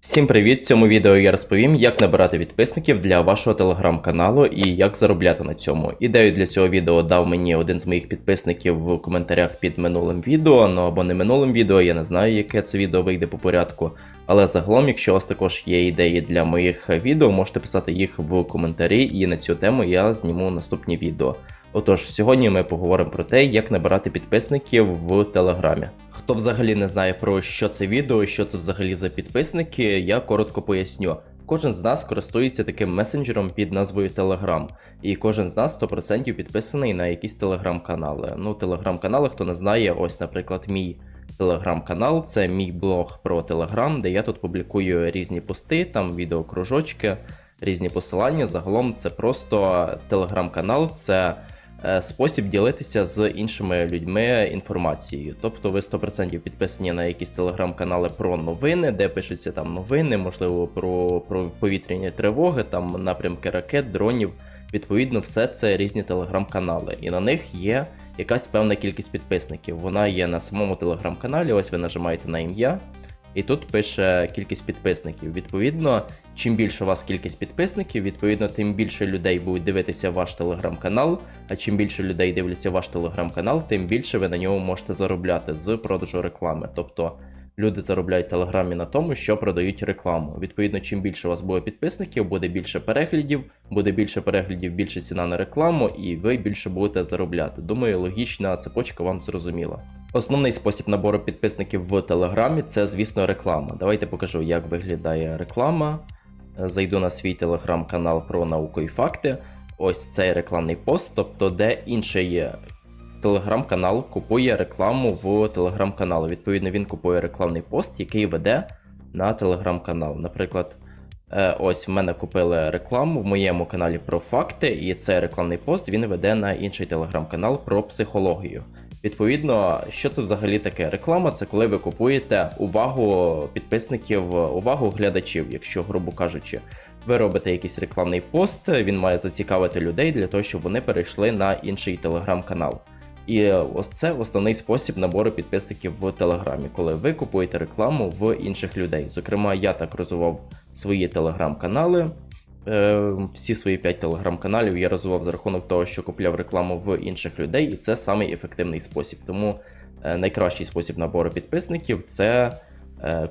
Всім привіт! В цьому відео я розповім, як набирати підписників для вашого телеграм-каналу і як заробляти на цьому. Ідею для цього відео дав мені один з моїх підписників в коментарях під минулим відео, ну або не минулим відео, я не знаю, яке це відео вийде по порядку. Але загалом, якщо у вас також є ідеї для моїх відео, можете писати їх в коментарі, і на цю тему я зніму наступні відео. Отож, сьогодні ми поговоримо про те, як набирати підписників в Телеграмі. Хто взагалі не знає про що це відео, що це взагалі за підписники, я коротко поясню. Кожен з нас користується таким месенджером під назвою Telegram, і кожен з нас 100% підписаний на якісь телеграм-канали. Ну, телеграм-канали, хто не знає, ось, наприклад, мій телеграм-канал, це мій блог про Телеграм, де я тут публікую різні пости, там відеокружочки, різні посилання. Загалом це просто телеграм-канал, це спосіб ділитися з іншими людьми інформацією. Тобто ви 100% підписані на якісь телеграм-канали про новини, де пишуться там новини, можливо, про, про повітряні тривоги, там напрямки ракет, дронів. Відповідно, все це різні телеграм-канали, і на них є якась певна кількість підписників. Вона є на самому телеграм-каналі. Ось ви нажимаєте на ім'я, і тут пише кількість підписників. Відповідно, чим більше у вас кількість підписників, відповідно, тим більше людей будуть дивитися ваш телеграм-канал. А чим більше людей дивляться ваш телеграм-канал, тим більше ви на ньому можете заробляти з продажу реклами. Тобто люди заробляють телеграмі на тому, що продають рекламу. Відповідно, чим більше у вас буде підписників, буде більше переглядів, буде більше переглядів, більше ціна на рекламу, і ви більше будете заробляти. Думаю, логічна цепочка вам зрозуміла. Основний спосіб набору підписників в Телеграмі це, звісно, реклама. Давайте покажу, як виглядає реклама. Зайду на свій телеграм-канал про науку і факти. Ось цей рекламний пост, тобто де інший телеграм-канал купує рекламу в телеграм-канал. Відповідно, він купує рекламний пост, який веде на телеграм-канал. Наприклад, е, ось в мене купили рекламу в моєму каналі про факти, і цей рекламний пост він веде на інший телеграм-канал про психологію. Відповідно, що це взагалі таке? Реклама це коли ви купуєте увагу підписників, увагу глядачів, якщо, грубо кажучи, ви робите якийсь рекламний пост, він має зацікавити людей для того, щоб вони перейшли на інший телеграм-канал. І ось це основний спосіб набору підписників в Телеграмі, коли ви купуєте рекламу в інших людей. Зокрема, я так розвивав свої телеграм-канали. Е, Всі свої 5 телеграм-каналів я розвивав за рахунок того, що купляв рекламу в інших людей, і це самий ефективний спосіб. Тому е, найкращий спосіб набору підписників це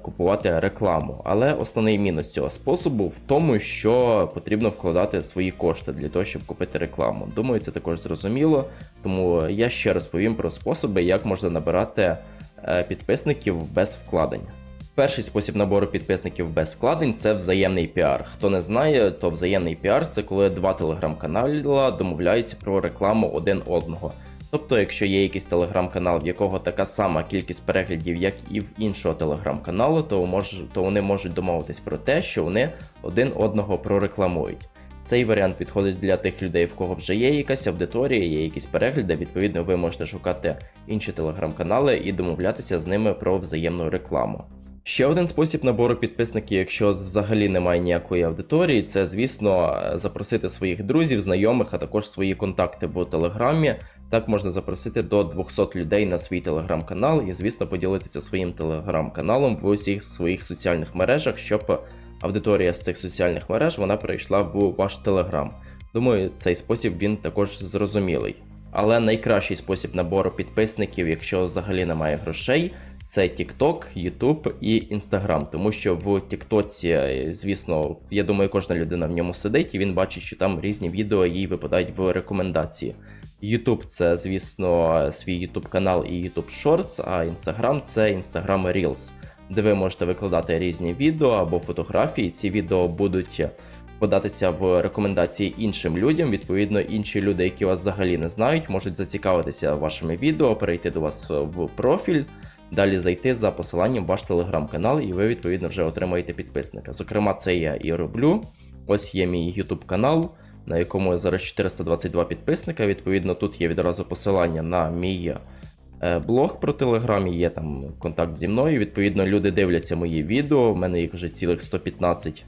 купувати рекламу. Але основний мінус цього способу в тому, що потрібно вкладати свої кошти для того, щоб купити рекламу. Думаю, це також зрозуміло. Тому я ще розповім про способи, як можна набирати е, підписників без вкладення. Перший спосіб набору підписників без вкладень це взаємний піар. Хто не знає, то взаємний піар це коли два телеграм-канала домовляються про рекламу один одного. Тобто, якщо є якийсь телеграм-канал, в якого така сама кількість переглядів, як і в іншого телеграм-каналу, то, мож, то вони можуть домовитись про те, що вони один одного прорекламують. Цей варіант підходить для тих людей, в кого вже є якась аудиторія, є якісь перегляди. Відповідно, ви можете шукати інші телеграм-канали і домовлятися з ними про взаємну рекламу. Ще один спосіб набору підписників, якщо взагалі немає ніякої аудиторії, це, звісно, запросити своїх друзів, знайомих, а також свої контакти в Телеграмі. Так можна запросити до 200 людей на свій телеграм-канал і, звісно, поділитися своїм телеграм-каналом в усіх своїх соціальних мережах, щоб аудиторія з цих соціальних мереж вона перейшла в ваш телеграм. Думаю, цей спосіб він також зрозумілий. Але найкращий спосіб набору підписників, якщо взагалі немає грошей, це TikTok, YouTube і Instagram. Тому що в TikTok, звісно, я думаю, кожна людина в ньому сидить і він бачить, що там різні відео їй випадають в рекомендації. YouTube це, звісно, свій YouTube канал і YouTube Shorts, а Instagram це Instagram Reels, де ви можете викладати різні відео або фотографії. Ці відео будуть податися в рекомендації іншим людям. Відповідно, інші люди, які вас взагалі не знають, можуть зацікавитися вашими відео, перейти до вас в профіль. Далі зайти за посиланням ваш телеграм-канал, і ви, відповідно, вже отримаєте підписника. Зокрема, це я і роблю. Ось є мій YouTube канал, на якому зараз 422 підписника. Відповідно, тут є відразу посилання на мій е, блог про Телеграм, є там контакт зі мною. Відповідно, люди дивляться мої відео. в мене їх вже цілих 115.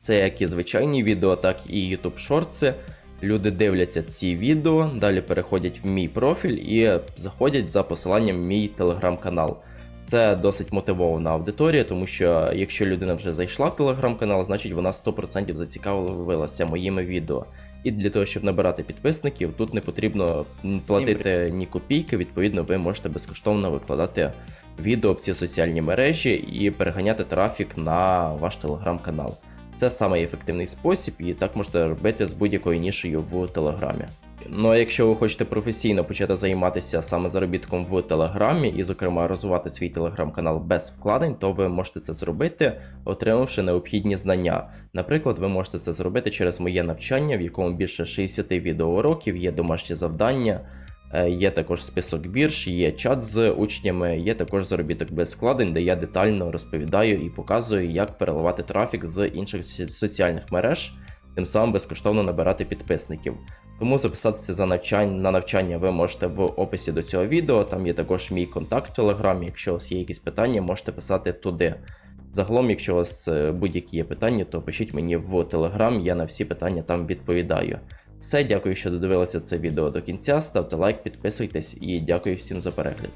Це як і звичайні відео, так і YouTube шорти. Люди дивляться ці відео, далі переходять в мій профіль і заходять за посиланням в мій телеграм-канал. Це досить мотивована аудиторія, тому що якщо людина вже зайшла в телеграм-канал, значить вона 100% зацікавилася моїми відео. І для того, щоб набирати підписників, тут не потрібно платити ні копійки. Відповідно, ви можете безкоштовно викладати відео в ці соціальні мережі і переганяти трафік на ваш телеграм-канал. Це самий ефективний спосіб, і так можете робити з будь-якою нішею в Телеграмі. Ну а якщо ви хочете професійно почати займатися саме заробітком в Телеграмі і, зокрема, розвивати свій телеграм-канал без вкладень, то ви можете це зробити, отримавши необхідні знання. Наприклад, ви можете це зробити через моє навчання, в якому більше 60 відеоуроків, є домашні завдання. Е, Є також список бірж, є чат з учнями, є також заробіток без складень, де я детально розповідаю і показую, як переливати трафік з інших соціальних мереж, тим самим безкоштовно набирати підписників. Тому записатися за навчання на навчання ви можете в описі до цього відео. Там є також мій контакт в Телеграмі. Якщо у вас є якісь питання, можете писати туди. Загалом, якщо у вас е, будь-які є питання, то пишіть мені в Телеграм, я на всі питання там відповідаю. Все, дякую, що додивилися це відео до кінця. Ставте лайк, підписуйтесь і дякую всім за перегляд.